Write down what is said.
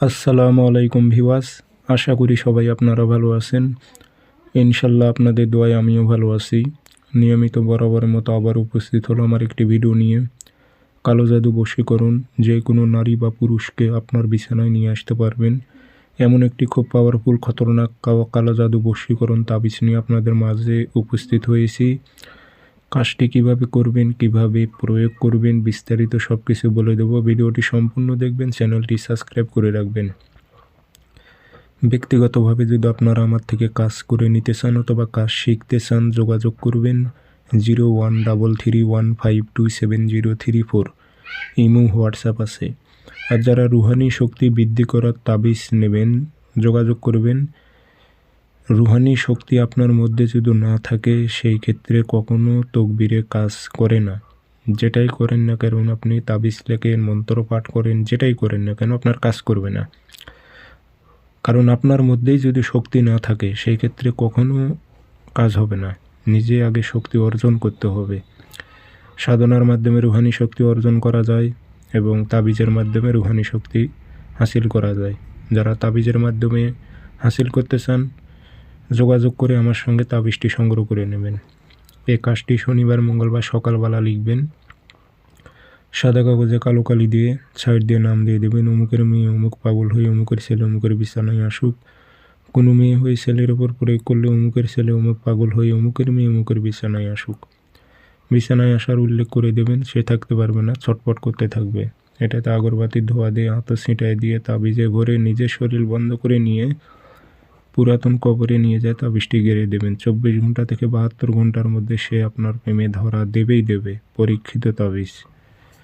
আসসালামু আলাইকুম ভিওয়াস আশা করি সবাই আপনারা ভালো আছেন। ইনশাল্লাহ আপনাদের দোয়ায় আমিও ভালো আছি। নিয়মিত বরাবরের মতো আবার উপস্থিত হলো আমার একটি ভিডিও নিয়ে। কালো জাদু বশীকরণ যে কোনো নারী বা পুরুষকে আপনার বিছানায় নিয়ে আসতে পারবেন। এমন একটি খুব পাওয়ারফুল খতরনাক কালো জাদু বশীকরণ তাবিজ নিয়ে আপনাদের মাঝে উপস্থিত হয়েছি। কাজটি কীভাবে করবেন, কীভাবে প্রয়োগ করবেন, বিস্তারিত সব কিছু বলে দেবো। ভিডিওটি সম্পূর্ণ দেখবেন, চ্যানেলটি সাবস্ক্রাইব করে রাখবেন। ব্যক্তিগতভাবে যদি আপনারা আমার থেকে কাজ করে নিতে চান অথবা কাজ শিখতে চান, যোগাযোগ করবেন zero one double three one five two seven zero three four. Imo, WhatsApp আছে। আর যারা রুহানি শক্তি বৃদ্ধি করার তাবিজ নেবেন, যোগাযোগ করবেন রুহানি শক্তি আপনার মধ্যে যদি না থাকে, সেই ক্ষেত্রে কখনো তকবিরে কাজ করে না। যেটাই করেন না কারণ আপনি তাবিজ লেখেন মন্ত্র পাঠ করেন, যেটাই করেন না কেন, আপনার কাজ করবে না। কারণ আপনার মধ্যেই যদি শক্তি না থাকে, সেই ক্ষেত্রে কখনো কাজ হবে না। নিজে আগে শক্তি অর্জন করতে হবে। সাধনার মাধ্যমে রুহানি শক্তি অর্জন করা যায় এবং তাবিজের মাধ্যমে রুহানি শক্তি হাসিল করা যায়। যারা তাবিজের মাধ্যমে হাসিল করতে চান যোগাযোগ করে আমার সঙ্গে তাবিজটি সংগ্রহ করে নেবেন। এই কাজটি শনিবার, মঙ্গলবার সকালবেলা লিখবেন। সাদা কাগজে কালো কালি দিয়ে সাইড দিয়ে নাম দিয়ে দেবেন, অমুকের মেয়ে, অমুক পাগল হয়ে অমুকের ছেলে, অমুকের বিছানায় আসুক। কোনো মেয়ে হয়ে ছেলের ওপর প্রয়োগ করলে অমুকের ছেলে, অমুক পাগল হয়ে অমুকের মেয়ে, অমুকের বিছানায় আসুক। বিছানায় আসার উল্লেখ করে দেবেন, সে থাকতে পারবে না, ছটপট করতে থাকবে। এটাতে আগরবাতির ধোয়া দিয়ে, হাত ছিটায় দিয়ে, তাবিজে ভরে নিজের শরীর বন্ধ করে নিয়ে পুরাতন কবরে নিয়ে যায় তাবিজটি গেড়ে দেবেন। চব্বিশ ঘণ্টা থেকে বাহাত্তর ঘণ্টার মধ্যে সে আপনার প্রেমে ধরা দেবেই দেবে, পরীক্ষিত তাবিজ।